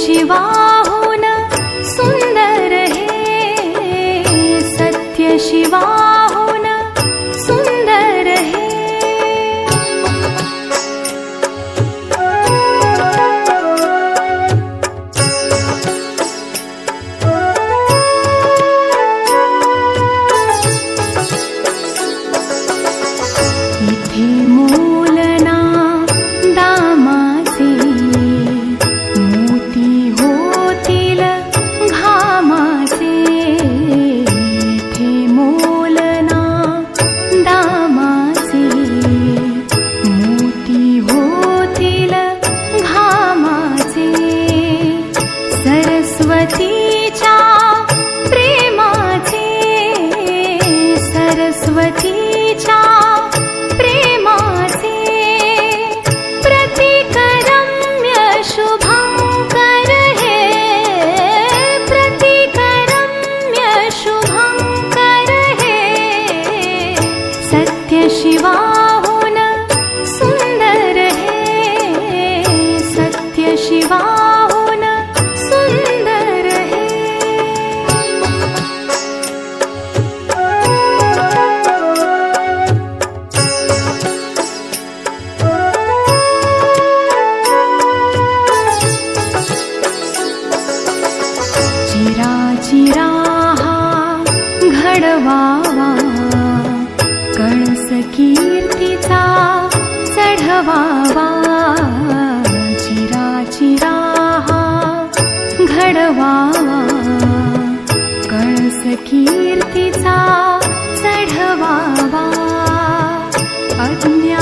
शिवाहुन सुन्दर हे सत्य शिवाहुन सुन्दर हे। इथे मूलना सत्य शिवाहुन सुन्दर हे। सत्य शिवाहुन सुन्दर चिरा चिराहा घडवावा कणस कीर्तीचा चढवावा चिरा चिरा घडवावा. कळस कीर्तीचा चढवावा अज्ञा